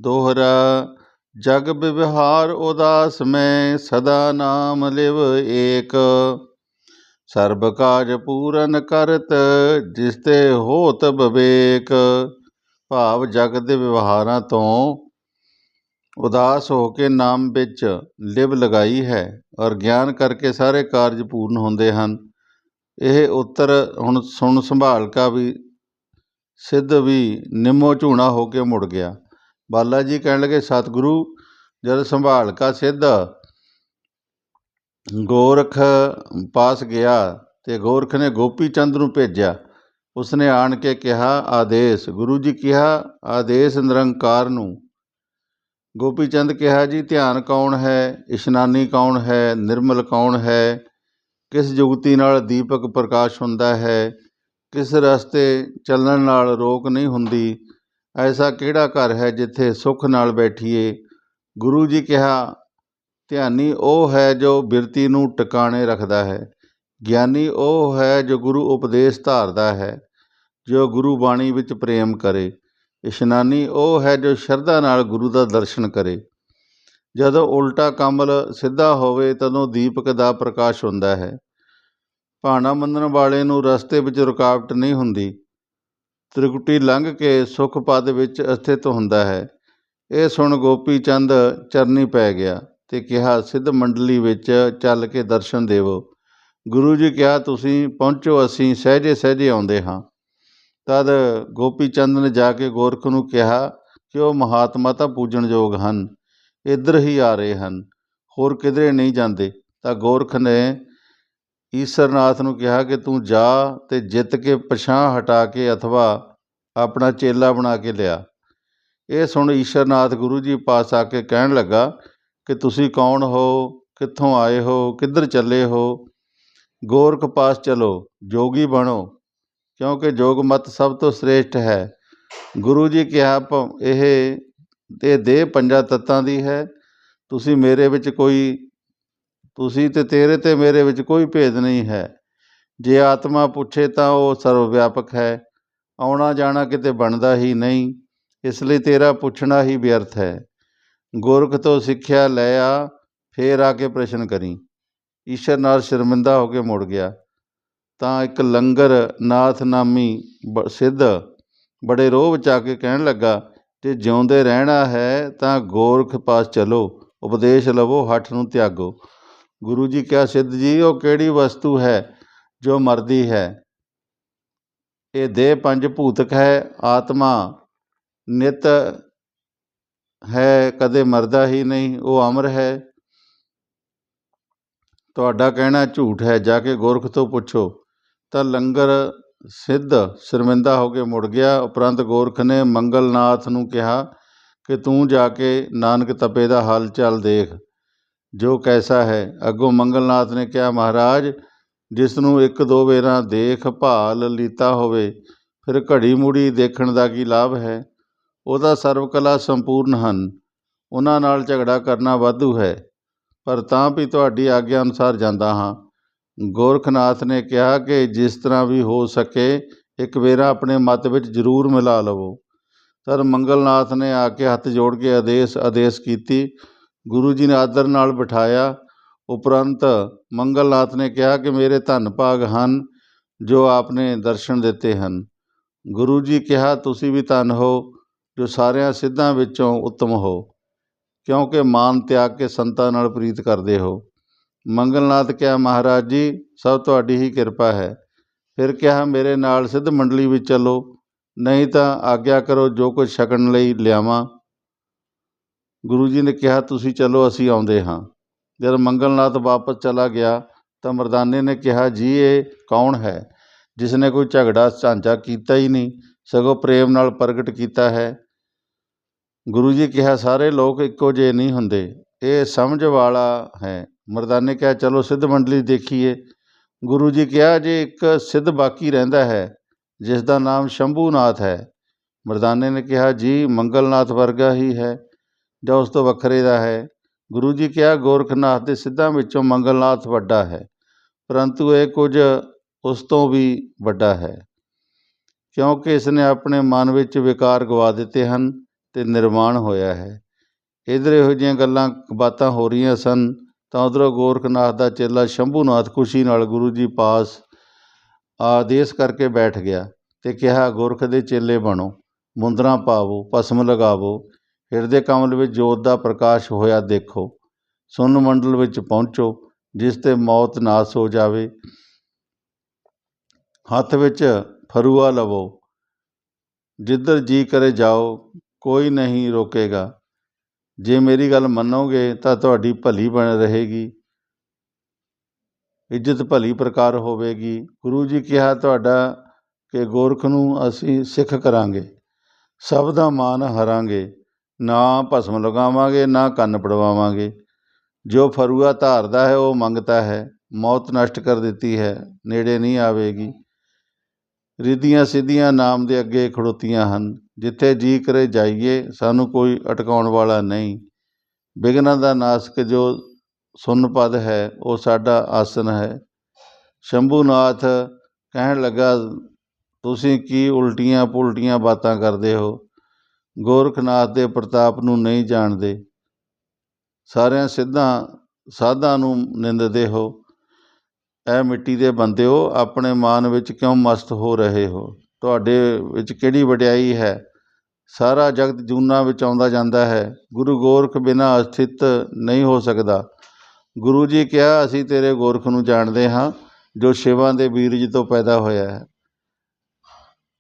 ਦੋਹਰਾ ਜਗ ਵਿਵਹਾਰ ਉਦਾਸ, ਮੈਂ ਸਦਾ ਨਾਮ ਲਿਵ ਏਕ। ਸਰਬ ਕਾਜ ਪੂਰਨ ਕਰਤ, ਜਿਸ ਤੇ ਹੋਤ ਵਿਵੇਕ ਭਾਵ ਜਗ ਦੇ ਵਿਵਹਾਰਾਂ ਤੋਂ ਉਦਾਸ ਹੋ ਕੇ ਨਾਮ ਵਿੱਚ ਲਿਵ ਲਗਾਈ ਹੈ ਔਰ ਗਿਆਨ ਕਰਕੇ ਸਾਰੇ ਕਾਰਜ ਪੂਰਨ ਹੁੰਦੇ ਹਨ। ਇਹ ਉੱਤਰ ਹੁਣ ਸੁਣ ਸੰਭਾਲ ਕਾ ਵੀ ਸਿੱਧ ਵੀ ਨਿੰਮੋ ਝੂਣਾ ਹੋ ਕੇ ਮੁੜ ਗਿਆ। ਬਾਲਾ ਜੀ ਕਹਿਣ ਲੱਗੇ, ਸਤਿਗੁਰੂ, ਜਦ ਸੰਭਾਲ ਕਾ ਸਿੱਧ ਗੋਰਖ ਪਾਸ ਗਿਆ ਅਤੇ ਗੋਰਖ ਨੇ ਗੋਪੀ ਚੰਦ ਨੂੰ ਭੇਜਿਆ। ਉਸਨੇ ਆਣ ਕੇ ਕਿਹਾ, ਆਦੇਸ਼। ਗੁਰੂ ਜੀ ਕਿਹਾ, ਆਦੇਸ਼ ਨਿਰੰਕਾਰ ਨੂੰ। ਗੋਪੀ ਚੰਦ ਕਿਹਾ, ਜੀ, ਧਿਆਨ ਕੌਣ ਹੈ? ਇਸ਼ਨਾਨੀ ਕੌਣ ਹੈ? ਨਿਰਮਲ ਕੌਣ ਹੈ? ਕਿਸ ਜੁਗਤੀ ਨਾਲ ਦੀਪਕ ਪ੍ਰਕਾਸ਼ ਹੁੰਦਾ ਹੈ? ਕਿਸ ਰਸਤੇ ਚੱਲਣ ਨਾਲ ਰੋਕ ਨਹੀਂ ਹੁੰਦੀ? ਐਸਾ ਕਿਹੜਾ ਘਰ ਹੈ ਜਿੱਥੇ ਸੁੱਖ ਨਾਲ ਬੈਠੀਏ? ਗੁਰੂ ਜੀ ਕਿਹਾ ਧਿਆਨੀ ਉਹ ਹੈ ਜੋ ਬਿਰਤੀ ਨੂੰ ਟਿਕਾਣੇ ਰੱਖਦਾ ਹੈ। ਗਿਆਨੀ ਉਹ ਹੈ ਜੋ ਗੁਰੂ ਉਪਦੇਸ਼ ਧਾਰਦਾ ਹੈ, ਜੋ ਗੁਰੂ ਬਾਣੀ ਵਿੱਚ ਪ੍ਰੇਮ ਕਰੇ। ਇਸ਼ਨਾਨੀ ਉਹ ਹੈ ਜੋ ਸ਼ਰਧਾ ਨਾਲ ਗੁਰੂ ਦਾ ਦਰਸ਼ਨ ਕਰੇ। ਜਦੋਂ ਉਲਟਾ ਕਮਲ ਸਿੱਧਾ ਹੋਵੇ, ਤਦੋਂ ਦੀਪਕ ਦਾ ਪ੍ਰਕਾਸ਼ ਹੁੰਦਾ ਹੈ। ਭਾਣਾ ਮੰਨਣ ਵਾਲੇ ਨੂੰ ਰਸਤੇ ਵਿੱਚ ਰੁਕਾਵਟ ਨਹੀਂ ਹੁੰਦੀ। ਤ੍ਰਿਕੁਟੀ ਲੰਘ ਕੇ ਸੁਖ ਪਦ ਵਿੱਚ ਅਸਥਿਤ ਹੁੰਦਾ ਹੈ। ਇਹ ਸੁਣ ਗੋਪੀ ਚੰਦ ਚਰਨੀ ਪੈ ਗਿਆ। ਤੇ ਕਿਹਾ, ਸਿੱਧ ਮੰਡਲੀ ਵਿੱਚ ਚੱਲ ਕੇ ਦਰਸ਼ਨ ਦੇਵੋ। ਗੁਰੂ ਜੀ ਕਿਹਾ, ਤੁਸੀਂ ਪਹੁੰਚੋ, ਅਸੀਂ ਸਹਿਜੇ ਸਹਿਜੇ ਆਉਂਦੇ ਹਾਂ। ਤਦ ਗੋਪੀ ਚੰਦ ਨੇ ਜਾ ਕੇ ਗੋਰਖ ਨੂੰ ਕਿਹਾ ਕਿ ਉਹ ਮਹਾਤਮਾ ਤਾਂ ਪੂਜਣਯੋਗ ਹਨ, ਇੱਧਰ ਹੀ ਆ ਰਹੇ ਹਨ, ਹੋਰ ਕਿਧਰੇ ਨਹੀਂ ਜਾਂਦੇ। ਤਾਂ ਗੋਰਖ ਨੇ ਈਸ਼ਰਨਾਥ ਨੂੰ ਕਿਹਾ ਕਿ ਤੂੰ ਜਾ ਤੇ ਜਿੱਤ ਕੇ ਪਛਾਂ ਹਟਾ ਕੇ ਅਥਵਾ ਆਪਣਾ ਚੇਲਾ ਬਣਾ ਕੇ ਲਿਆ। ਇਹ ਸੁਣ ਈਸ਼ਰਨਾਥ ਗੁਰੂ ਜੀ ਪਾਸ ਆ ਕੇ ਕਹਿਣ ਲੱਗਾ ਕਿ ਤੁਸੀਂ ਕੌਣ ਹੋ, ਕਿੱਥੋਂ ਆਏ ਹੋ, ਕਿੱਧਰ ਚੱਲੇ ਹੋ? ਗੋਰਖ ਪਾਸ ਚਲੋ, ਜੋਗੀ ਬਣੋ, ਕਿਉਂਕਿ ਜੋਗ ਮਤ ਸਭ ਤੋਂ ਸ੍ਰੇਸ਼ਟ ਹੈ। ਗੁਰੂ ਜੀ ਕਿਹਾ, ਭ, ਇਹ ਇਹ ਦੇਹ ਪੰਜਾਂ ਤੱਤਾਂ ਦੀ ਹੈ। ਤੁਸੀਂ ਮੇਰੇ ਵਿੱਚ ਕੋਈ, ਤੁਸੀਂ ਤੇ ਤੇਰੇ ਤੇ ਮੇਰੇ ਵਿੱਚ ਕੋਈ ਭੇਦ ਨਹੀਂ ਹੈ। ਜੇ ਆਤਮਾ ਪੁੱਛੇ ਤਾਂ ਉਹ ਸਰਵ ਵਿਆਪਕ ਹੈ। ਆਉਣਾ ਜਾਣਾ ਕਿਤੇ ਬਣਦਾ ਹੀ ਨਹੀਂ। ਇਸ ਲਈ ਤੇਰਾ ਪੁੱਛਣਾ ਹੀ ਵਿਅਰਥ ਹੈ। ਗੋਰਖ ਤੋਂ ਸਿੱਖਿਆ ਲੈ ਆ, ਫੇਰ ਆ ਕੇ ਪ੍ਰਸ਼ਨ ਕਰੀ। ਈਸ਼ਰ ਨਾਲ ਸ਼ਰਮਿੰਦਾ ਹੋ ਕੇ ਮੁੜ ਗਿਆ। ਤਾਂ ਇੱਕ ਲੰਗਰ ਨਾਥ ਨਾਮੀ ਬ- ਸਿੱਧ ਬੜੇ ਰੋਹ ਵਿੱਚ ਆ ਕੇ ਕਹਿਣ ਲੱਗਾ, ਜੇ ਜਿਉਂਦੇ ਰਹਿਣਾ ਹੈ ਤਾਂ ਗੋਰਖ ਪਾਸ ਚਲੋ, ਉਪਦੇਸ਼ ਲਵੋ, ਹੱਠ ਨੂੰ ਤਿਆਗੋ। ਗੁਰੂ ਜੀ ਕਿਹਾ, ਸਿੱਧ ਜੀ, ਉਹ ਕਿਹੜੀ ਵਸਤੂ ਹੈ ਜੋ ਮਰਦੀ ਹੈ? ਇਹ ਦੇਹ ਪੰਜ ਭੂਤਕ ਹੈ, ਆਤਮਾ ਨਿਤ ਹੈ, ਕਦੇ ਮਰਦਾ ਹੀ ਨਹੀਂ, ਉਹ ਅਮਰ ਹੈ। ਤੁਹਾਡਾ ਕਹਿਣਾ ਝੂਠ ਹੈ, ਜਾ ਕੇ ਗੋਰਖ ਤੋਂ ਪੁੱਛੋ। ਤਾਂ ਲੰਗਰ ਸਿੱਧ ਸ਼ਰਮਿੰਦਾ ਹੋ ਕੇ ਮੁੜ ਗਿਆ। ਉਪਰੰਤ ਗੋਰਖ ਨੇ ਮੰਗਲਨਾਥ ਨੂੰ ਕਿਹਾ ਕਿ ਤੂੰ ਜਾ ਕੇ ਨਾਨਕ ਤਪੇ ਦਾ ਹਾਲ ਚਾਲ ਦੇਖ। ਜੋ ਕੈਸਾ ਹੈ। ਅੱਗੋਂ ਮੰਗਲਨਾਥ ਨੇ ਕਿਹਾ, ਮਹਾਰਾਜ, ਜਿਸ ਨੂੰ ਇੱਕ ਦੋ ਵੇਰਾਂ ਦੇਖ ਭਾਲ ਲੀਤਾ ਹੋਵੇ, ਫਿਰ ਘੜੀ ਮੁੜੀ ਦੇਖਣ ਦਾ ਕੀ ਲਾਭ ਹੈ? ਉਹਦਾ ਸਰਵ ਕਲਾ ਸੰਪੂਰਨ ਹਨ। ਉਹਨਾਂ ਨਾਲ ਝਗੜਾ ਕਰਨਾ ਵਾਧੂ ਹੈ, ਪਰ ਤਾਂ ਵੀ ਤੁਹਾਡੀ ਆਗਿਆ ਅਨੁਸਾਰ ਜਾਂਦਾ ਹਾਂ। ਗੋਰਖਨਾਥ ਨੇ ਕਿਹਾ ਕਿ ਜਿਸ ਤਰ੍ਹਾਂ ਵੀ ਹੋ ਸਕੇ, ਇੱਕ ਵੇਰਾ ਆਪਣੇ ਮਤ ਵਿੱਚ ਜ਼ਰੂਰ ਮਿਲਾ ਲਵੋ। ਤਦ ਮੰਗਲਨਾਥ ਨੇ ਆ ਕੇ ਹੱਥ ਜੋੜ ਕੇ ਆਦੇਸ਼ ਆਦੇਸ਼ ਕੀਤੀ। ਗੁਰੂ ਜੀ ਨੇ ਆਦਰ ਨਾਲ ਬਿਠਾਇਆ। ਉਪਰੰਤ ਮੰਗਲਨਾਥ ਨੇ ਕਿਹਾ ਕਿ ਮੇਰੇ ਧੰਨ ਭਾਗ ਹਨ, ਜੋ ਆਪਨੇ ਦਰਸ਼ਨ ਦਿੱਤੇ ਹਨ। ਗੁਰੂ ਜੀ ਕਿਹਾ, ਤੁਸੀਂ ਵੀ ਧੰਨ ਹੋ। ਜੋ ਸਾਰਿਆਂ ਸਿੱਧਾਂ ਵਿੱਚੋਂ ਉੱਤਮ ਹੋ, ਕਿਉਂਕਿ ਮਾਨ ਤਿਆਗ ਕੇ ਸੰਤਾਂ ਨਾਲ ਪ੍ਰੀਤ ਕਰਦੇ ਹੋ। ਮੰਗਲਨਾਥ ਕਿਹਾ, ਮਹਾਰਾਜ ਜੀ, ਸਭ ਤੁਹਾਡੀ ਹੀ ਕਿਰਪਾ ਹੈ। ਫਿਰ ਕਿਹਾ, ਮੇਰੇ ਨਾਲ ਸਿੱਧ ਮੰਡਲੀ ਵਿੱਚ ਚੱਲੋ। ਨਹੀਂ ਤਾਂ ਆਗਿਆ ਕਰੋ, ਜੋ ਕੁਝ ਛਕਣ ਲਈ ਲਿਆਵਾਂ। ਗੁਰੂ ਜੀ ਨੇ ਕਿਹਾ, ਤੁਸੀਂ ਚਲੋ, ਅਸੀਂ ਆਉਂਦੇ ਹਾਂ। ਜਦ ਮੰਗਲਨਾਥ ਵਾਪਸ ਚਲਾ ਗਿਆ, ਤਾਂ ਮਰਦਾਨੇ ਨੇ ਕਿਹਾ, ਜੀ, ਇਹ ਕੌਣ ਹੈ? ਜਿਸ ਨੇ ਕੋਈ ਝਗੜਾ ਝਾਂਚਾ ਕੀਤਾ ਹੀ ਨਹੀਂ। ਸਗੋਂ ਪ੍ਰੇਮ ਨਾਲ ਪ੍ਰਗਟ ਕੀਤਾ ਹੈ। ਗੁਰੂ ਜੀ ਕਿਹਾ, ਸਾਰੇ ਲੋਕ ਇੱਕੋ ਜਿਹੇ ਨਹੀਂ ਹੁੰਦੇ। ਇਹ ਸਮਝ ਵਾਲਾ ਹੈ। ਮਰਦਾਨੇ ਕਿਹਾ, ਚਲੋ ਸਿੱਧ ਮੰਡਲੀ ਦੇਖੀਏ। ਗੁਰੂ ਜੀ ਕਿਹਾ, ਜੇ ਇੱਕ ਸਿੱਧ ਬਾਕੀ ਰਹਿੰਦਾ ਹੈ, ਜਿਸ ਦਾ ਨਾਮ ਸ਼ੰਭੂਨਾਥ ਹੈ। ਮਰਦਾਨੇ ਨੇ ਕਿਹਾ, ਜੀ, ਮੰਗਲਨਾਥ ਵਰਗਾ ਹੀ ਹੈ, ਜਾਂ ਉਸ ਤੋਂ ਵੱਖਰੇ ਦਾ ਹੈ? ਗੁਰੂ ਜੀ ਕਿਹਾ, ਗੋਰਖਨਾਥ ਦੇ ਸਿੱਧਾਂ ਵਿੱਚੋਂ ਮੰਗਲਨਾਥ ਵੱਡਾ ਹੈ, ਪਰੰਤੂ ਇਹ ਕੁਝ ਉਸ ਤੋਂ ਵੀ ਵੱਡਾ ਹੈ। ਕਿਉਂਕਿ ਇਸ ਨੇ ਆਪਣੇ ਮਨ ਵਿੱਚ ਵਿਕਾਰ ਗਵਾ ਦਿੱਤੇ ਹਨ ਅਤੇ ਨਿਰਮਾਣ ਹੋਇਆ ਹੈ। ਇਧਰ ਇਹੋ ਜਿਹੀਆਂ ਗੱਲਾਂ ਬਾਤਾਂ ਹੋ ਰਹੀਆਂ ਸਨ, ਤਾਂ ਉਧਰੋਂ ਗੋਰਖਨਾਥ ਦਾ ਚੇਲਾ ਸ਼ੰਭੂਨਾਥ ਖੁਸ਼ੀ ਨਾਲ ਗੁਰੂ ਜੀ ਪਾਸ ਆਦੇਸ਼ ਕਰਕੇ ਬੈਠ ਗਿਆ ਤੇ ਕਿਹਾ, ਗੋਰਖ ਦੇ ਚੇਲੇ ਬਣੋ, ਮੁੰਦਰਾਂ ਪਾਵੋ ਪਸਮ ਲਗਾਵੋ, ਹਿਰਦੇ ਕਮਲ ਵਿੱਚ ਜੋਤ ਦਾ ਪ੍ਰਕਾਸ਼ ਹੋਇਆ ਦੇਖੋ, ਸੁਨ ਮੰਡਲ ਵਿੱਚ ਪਹੁੰਚੋ, ਜਿਸ ਤੇ ਮੌਤ ਨਾਸ ਹੋ ਜਾਵੇ, ਹੱਥ ਵਿੱਚ ਫਰੂਆ ਲਵੋ। ਜਿੱਧਰ ਜੀ ਕਰੇ ਜਾਓ, ਕੋਈ ਨਹੀਂ ਰੋਕੇਗਾ। ਜੇ ਮੇਰੀ ਗੱਲ ਮੰਨੋਗੇ, ਤਾਂ ਤੁਹਾਡੀ ਭਲੀ ਬਣ ਰਹੇਗੀ। ਇੱਜ਼ਤ ਭਲੀ ਪ੍ਰਕਾਰ ਹੋਵੇਗੀ। ਗੁਰੂ ਜੀ ਕਿਹਾ ਤੁਹਾਡਾ ਕਿ ਗੋਰਖ ਨੂੰ ਅਸੀਂ ਸਿੱਖ ਕਰਾਂਗੇ। ਸਭ ਦਾ ਮਾਨ ਹਰਾਂਗੇ। ਨਾ ਭਸਮ ਲਗਾਵਾਂਗੇ, ਨਾ ਕੰਨ ਪੜਵਾਵਾਂਗੇ। ਜੋ ਫਰੂਆ ਧਾਰਦਾ ਹੈ, ਉਹ ਮੰਗਤਾ ਹੈ। ਮੌਤ ਨਸ਼ਟ ਕਰ ਦਿੱਤੀ ਹੈ। ਨੇੜੇ ਨਹੀਂ ਆਵੇਗੀ। ਰਿੱਧੀਆਂ ਸਿੱਧੀਆਂ ਨਾਮ ਦੇ ਅੱਗੇ ਖੜੋਤੀਆਂ ਹਨ। ਜਿੱਥੇ ਜੀ ਕਰੇ ਜਾਈਏ, ਸਾਨੂੰ ਕੋਈ ਅਟਕਾਉਣ ਵਾਲਾ ਨਹੀਂ। ਵਿਘਨਾਂ ਦਾ ਨਾਸਕ ਜੋ ਸੁਨ ਪਦ ਹੈ, ਉਹ ਸਾਡਾ ਆਸਨ ਹੈ। ਸ਼ੰਭੂਨਾਥ ਕਹਿਣ ਲੱਗਾ, ਤੁਸੀਂ ਕੀ ਉਲਟੀਆਂ ਪੁਲਟੀਆਂ ਬਾਤਾਂ ਕਰਦੇ ਹੋ? ਗੋਰਖਨਾਥ ਦੇ ਪ੍ਰਤਾਪ ਨੂੰ ਨਹੀਂ ਜਾਣਦੇ। ਸਾਰਿਆਂ ਸਿੱਧਾਂ ਸਾਧਾਂ ਨੂੰ ਨਿੰਦਦੇ ਹੋ। ਐ ਮਿੱਟੀ ਦੇ ਬੰਦਿਓ, ਆਪਣੇ ਮਾਨ ਵਿੱਚ ਕਿਉਂ ਮਸਤ ਹੋ ਰਹੇ ਹੋ? ਤੁਹਾਡੇ ਵਿੱਚ ਕਿਹੜੀ ਵਡਿਆਈ ਹੈ? ਸਾਰਾ ਜਗਤ ਜੂਨਾਂ ਵਿੱਚ ਆਉਂਦਾ ਜਾਂਦਾ ਹੈ। ਗੁਰੂ ਗੋਰਖ ਬਿਨਾਂ ਅਸਥਿਤ ਨਹੀਂ ਹੋ ਸਕਦਾ। ਗੁਰੂ ਜੀ ਕਿਹਾ, ਅਸੀਂ ਤੇਰੇ ਗੋਰਖ ਨੂੰ ਜਾਣਦੇ ਹਾਂ, ਜੋ ਸ਼ਿਵਾਂ ਦੇ ਬੀਰਜ ਤੋਂ ਪੈਦਾ ਹੋਇਆ ਹੈ।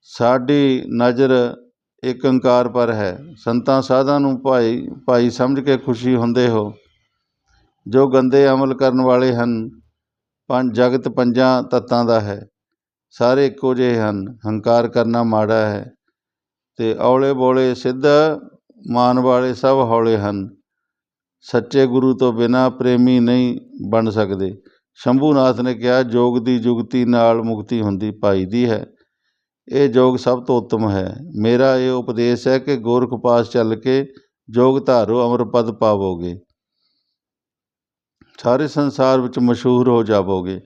ਸਾਡੀ ਨਜ਼ਰ ਇੱਕ ਓਂਕਾਰ ਪਰ ਹੈ। ਸੰਤਾਂ ਸਾਧਾਂ ਨੂੰ ਭਾਈ ਭਾਈ ਸਮਝ ਕੇ ਖੁਸ਼ੀ ਹੁੰਦੇ ਹੋ। ਜੋ ਗੰਦੇ ਅਮਲ ਕਰਨ ਵਾਲੇ ਹਨ ਪੰਜ ਜਗਤ ਪੰਜਾਂ ਤੱਤਾਂ ਦਾ ਹੈ। ਸਾਰੇ ਇੱਕੋ ਜਿਹੇ ਹਨ। ਹੰਕਾਰ ਕਰਨਾ ਮਾੜਾ ਹੈ। ਤੇ ਔਲੇ ਬੋਲੇ ਸਿੱਧ ਮਾਨ ਵਾਲੇ ਸਭ ਹੌਲੇ ਹਨ। ਸੱਚੇ ਗੁਰੂ ਤੋਂ ਬਿਨਾ ਪ੍ਰੇਮੀ ਨਹੀਂ ਬਣ ਸਕਦੇ। ਸ਼ੰਭੂਨਾਥ ਨੇ ਕਿਹਾ, ਜੋਗ ਦੀ ਜੁਗਤੀ ਨਾਲ ਮੁਕਤੀ ਹੁੰਦੀ ਪਾਈ ਦੀ ਹੈ। ਇਹ ਜੋਗ ਸਭ ਤੋਂ ਉੱਤਮ ਹੈ। ਮੇਰਾ ਇਹ ਉਪਦੇਸ਼ ਹੈ ਕਿ ਗੋਰਖ ਪਾਸ ਚੱਲ ਕੇ ਜੋਗ ਧਾਰੋ ਅਮਰ ਪਦ ਪਾਵੋਗੇ। ਸਾਰੇ ਸੰਸਾਰ ਵਿੱਚ ਮਸ਼ਹੂਰ ਹੋ ਜਾਵੋਗੇ।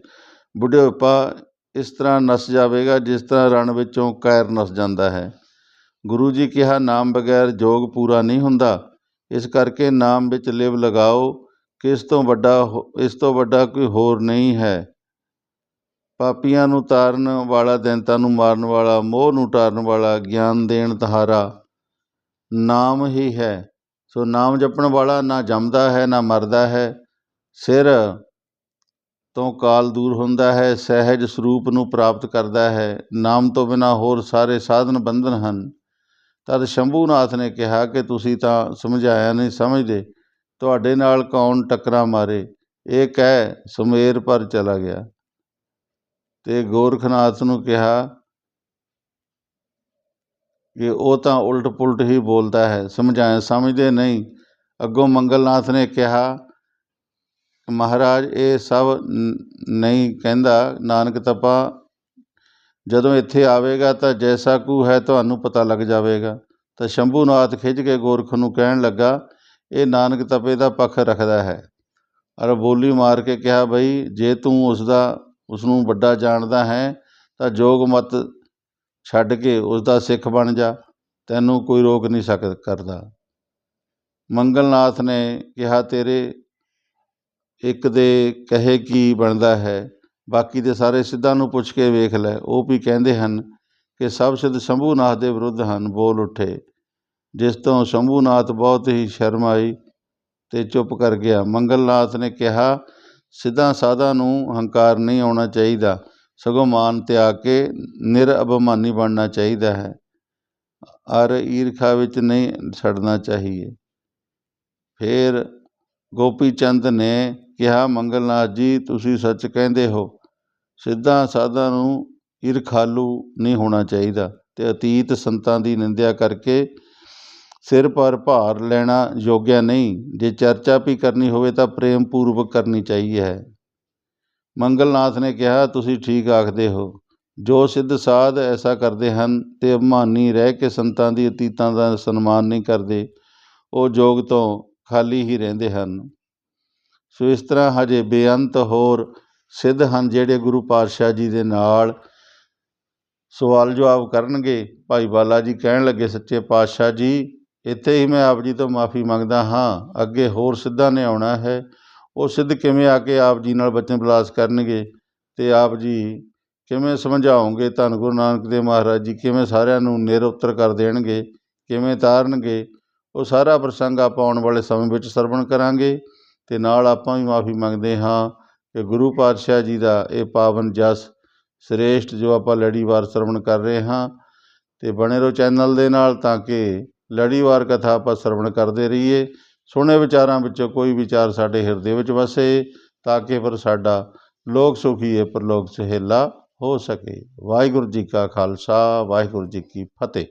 ਬੁਢੇਪਾ ਇਸ ਤਰ੍ਹਾਂ ਨਸ ਜਾਵੇਗਾ ਜਿਸ ਤਰ੍ਹਾਂ ਰਣ ਵਿੱਚੋਂ ਕੈਰ ਨਸ ਜਾਂਦਾ ਹੈ। ਗੁਰੂ ਜੀ ਕਿਹਾ, ਨਾਮ ਬਗੈਰ ਜੋਗ ਪੂਰਾ ਨਹੀਂ ਹੁੰਦਾ। ਇਸ ਕਰਕੇ ਨਾਮ ਵਿੱਚ ਲਿਵ ਲਗਾਓ ਕਿ ਇਸ ਤੋਂ ਵੱਡਾ ਹੋ- ਇਸ ਤੋਂ ਵੱਡਾ ਕੋਈ ਹੋਰ ਨਹੀਂ ਹੈ। ਪਾਪੀਆਂ ਨੂੰ ਤਾਰਨ ਵਾਲਾ, ਦੈਂਤਾਂ ਨੂੰ ਮਾਰਨ ਵਾਲਾ, ਮੋਹ ਨੂੰ ਤਾਰਨ ਵਾਲਾ, ਗਿਆਨ ਦੇਣ ਤਹਾਰਾ ਨਾਮ ਹੀ ਹੈ। ਸੋ ਨਾਮ ਜਪਣ ਵਾਲਾ ਨਾ ਜੰਮਦਾ ਹੈ, ਨਾ ਮਰਦਾ ਹੈ। ਸਿਰ ਤੋਂ ਕਾਲ ਦੂਰ ਹੁੰਦਾ ਹੈ, ਸਹਿਜ ਸਰੂਪ ਨੂੰ ਪ੍ਰਾਪਤ ਕਰਦਾ ਹੈ। ਨਾਮ ਤੋਂ ਬਿਨਾ ਹੋਰ ਸਾਰੇ ਸਾਧਨ ਬੰਧਨ ਹਨ। ਤਦ ਸ਼ੰਭੂਨਾਥ ਨੇ ਕਿਹਾ ਕਿ ਤੁਸੀਂ ਤਾਂ ਸਮਝਾਇਆ ਨਹੀਂ ਸਮਝਦੇ, ਤੁਹਾਡੇ ਨਾਲ ਕੌਣ ਟੱਕਰਾਂ ਮਾਰੇ? ਇਹ ਕਹਿ ਸੁਮੇਰ ਪਰ ਚਲਾ ਗਿਆ ਤੇ ਗੋਰਖਨਾਥ ਨੂੰ ਕਿਹਾ ਕਿ ਉਹ ਤਾਂ ਉਲਟ ਪੁਲਟ ਹੀ ਬੋਲਦਾ ਹੈ, ਸਮਝਾਇਆ ਸਮਝਦੇ ਨਹੀਂ। ਅੱਗੋਂ ਮੰਗਲਨਾਥ ਨੇ ਕਿਹਾ ਮਹਾਰਾਜ, ਇਹ ਸਭ ਨਹੀਂ ਕਹਿੰਦਾ। ਨਾਨਕ ਤਪਾ, ਜਦੋਂ ਇੱਥੇ ਆਵੇਗਾ ਤਾਂ ਜੈਸਾ ਕੂ ਹੈ ਤੁਹਾਨੂੰ ਪਤਾ ਲੱਗ ਜਾਵੇਗਾ। ਤਾਂ ਸ਼ੰਭੂਨਾਥ ਖਿੱਚ ਕੇ ਗੋਰਖ ਨੂੰ ਕਹਿਣ ਲੱਗਾ, ਇਹ ਨਾਨਕ ਤਪੇ ਦਾ ਪੱਖ ਰੱਖਦਾ ਹੈ। ਅਰ ਬੋਲੀ ਮਾਰ ਕੇ ਕਿਹਾ, ਬਈ, ਜੇ ਤੂੰ ਉਸ ਦਾ ਉਸ ਨੂੰ ਵੱਡਾ ਜਾਣਦਾ ਹੈ, ਤਾਂ ਜੋਗ ਮਤ ਛੱਡ ਕੇ ਉਸ ਦਾ ਸਿੱਖ ਬਣ ਜਾ। ਤੈਨੂੰ ਕੋਈ ਰੋਕ ਨਹੀਂ ਸਕ, ਕਰਦਾ। ਮੰਗਲਨਾਥ ਨੇ ਕਿਹਾ, ਤੇਰੇ ਇੱਕ ਦੇ ਕਹੇ ਕੀ ਬਣਦਾ ਹੈ, ਬਾਕੀ ਦੇ ਸਾਰੇ ਸਿੱਧਾਂ ਨੂੰ ਪੁੱਛ ਕੇ ਵੇਖ ਲੈ। ਉਹ ਵੀ ਕਹਿੰਦੇ ਹਨ ਕਿ ਸਭ ਸਿੱਧ ਸ਼ੰਭੂਨਾਥ ਦੇ ਵਿਰੁੱਧ ਹਨ, ਬੋਲ ਉੱਠੇ। ਜਿਸ ਤੋਂ ਸ਼ੰਭੂਨਾਥ ਬਹੁਤ ਹੀ ਸ਼ਰਮ ਆਈ ਤੇ ਚੁੱਪ ਕਰ ਗਿਆ। ਮੰਗਲਨਾਥ ਨੇ ਕਿਹਾ, ਸਿੱਧਾ ਸਾਧਾਂ ਨੂੰ ਹੰਕਾਰ ਨਹੀਂ ਆਉਣਾ ਚਾਹੀਦਾ। ਸਗੋਂ ਮਾਨ ਤਿਆਗ ਕੇ ਨਿਰ ਅਭਿਮਾਨੀ ਬਣਨਾ ਚਾਹੀਦਾ ਹੈ। ਅਰ ਈਰਖਾ ਵਿੱਚ ਨਹੀਂ ਛੱਡਣਾ ਚਾਹੀਏ। ਫਿਰ ਗੋਪੀ ਚੰਦ ਨੇ ਕਿਹਾ, ਮੰਗਲਨਾਥ ਜੀ, ਤੁਸੀਂ ਸੱਚ ਕਹਿੰਦੇ ਹੋ। ਸਿੱਧਾਂ ਸਾਧਾਂ ਨੂੰ ਈਰਖਾਲੂ ਨਹੀਂ ਹੋਣਾ ਚਾਹੀਦਾ ਤੇ ਅਤੀਤ ਸੰਤਾਂ ਦੀ ਨਿੰਦਿਆ ਕਰਕੇ ਸਿਰ ਪਰ ਭਾਰ ਲੈਣਾ ਯੋਗਿਆ ਨਹੀਂ। ਜੇ ਚਰਚਾ ਵੀ ਕਰਨੀ ਹੋਵੇ ਤਾਂ ਪ੍ਰੇਮ ਪੂਰਵਕ ਕਰਨੀ ਚਾਹੀਏ ਹੈ। ਮੰਗਲਨਾਥ ਨੇ ਕਿਹਾ, ਤੁਸੀਂ ਠੀਕ ਆਖਦੇ ਹੋ। ਜੋ ਸਿੱਧ ਸਾਧ ਐਸਾ ਕਰਦੇ ਹਨ ਤੇ ਅਭਿਮਾਨੀ ਰਹਿ ਕੇ ਸੰਤਾਂ ਦੀ ਅਤੀਤਾਂ ਦਾ ਸਨਮਾਨ ਨਹੀਂ ਕਰਦੇ, ਉਹ ਜੋਗ ਤੋਂ ਖਾਲੀ ਹੀ ਰਹਿੰਦੇ ਹਨ। ਸੋ ਇਸ ਤਰ੍ਹਾਂ ਹਜੇ ਬੇਅੰਤ ਹੋਰ ਸਿੱਧ ਹਨ ਜਿਹੜੇ ਗੁਰੂ ਪਾਤਸ਼ਾਹ ਜੀ ਦੇ ਨਾਲ। ਸਵਾਲ ਜਵਾਬ ਕਰਨਗੇ। ਭਾਈ ਬਾਲਾ ਜੀ ਕਹਿਣ ਲੱਗੇ, ਸੱਚੇ ਪਾਤਸ਼ਾਹ ਜੀ, ਇੱਥੇ ਹੀ ਮੈਂ ਆਪ ਜੀ ਤੋਂ ਮਾਫੀ ਮੰਗਦਾ ਹਾਂ। ਅੱਗੇ ਹੋਰ ਸਿੱਧਾਂ ਨੇ ਆਉਣਾ ਹੈ। ਉਹ ਸਿੱਧ ਕਿਵੇਂ ਆ ਕੇ ਆਪ ਜੀ ਨਾਲ ਬਚਨ ਵਿਲਾਸ ਕਰਨਗੇ? ਤੇ ਆਪ ਜੀ ਕਿਵੇਂ ਸਮਝਾਉਂਗੇ ਧੰਨ ਗੁਰੂ ਨਾਨਕ ਦੇਵ ਮਹਾਰਾਜ ਜੀ, ਕਿਵੇਂ ਸਾਰਿਆਂ ਨੂੰ ਨਿਰ ਉੱਤਰ ਕਰ ਦੇਣਗੇ? ਕਿਵੇਂ ਤਾਰਨਗੇ? ਉਹ ਸਾਰਾ ਪ੍ਰਸੰਗ ਆਪਾਂ ਆਉਣ ਵਾਲੇ ਸਮੇਂ ਵਿੱਚ ਸਰਵਣ ਕਰਾਂਗੇ। ਤੇ ਨਾਲ ਆਪਾਂ ਵੀ ਮਾਫੀ ਮੰਗਦੇ ਹਾਂ ਕਿ ਗੁਰੂ ਪਾਤਸ਼ਾਹ ਜੀ ਦਾ ਇਹ ਪਾਵਨ ਜਸ ਸ੍ਰੇਸ਼ਟ ਜੋ ਆਪਾਂ ਲੜੀਵਾਰ ਸਰਵਣ ਕਰ ਰਹੇ ਹਾਂ ਤੇ ਬਣੇ ਰਹੋ ਚੈਨਲ ਦੇ ਨਾਲ ਤਾਂ ਕਿ ਲੜੀਵਾਰ ਕਥਾ ਆਪਾਂ ਸਰਵਣ ਕਰਦੇ ਰਹੀਏ ਸੁਣੇ ਵਿਚਾਰਾਂ ਵਿੱਚੋਂ ਕੋਈ ਵਿਚਾਰ ਸਾਡੇ ਹਿਰਦੇ ਵਿੱਚ ਵਸੇ ਤਾਂ ਕਿ ਫਿਰ ਸਾਡਾ ਲੋਕ ਸੁਖੀ ਹੈ ਪਰਲੋਕ ਸੁਹੇਲਾ ਹੋ ਸਕੇ। ਵਾਹਿਗੁਰੂ ਜੀ ਕਾ ਖਾਲਸਾ, ਵਾਹਿਗੁਰੂ ਜੀ ਕੀ ਫਤਿਹ।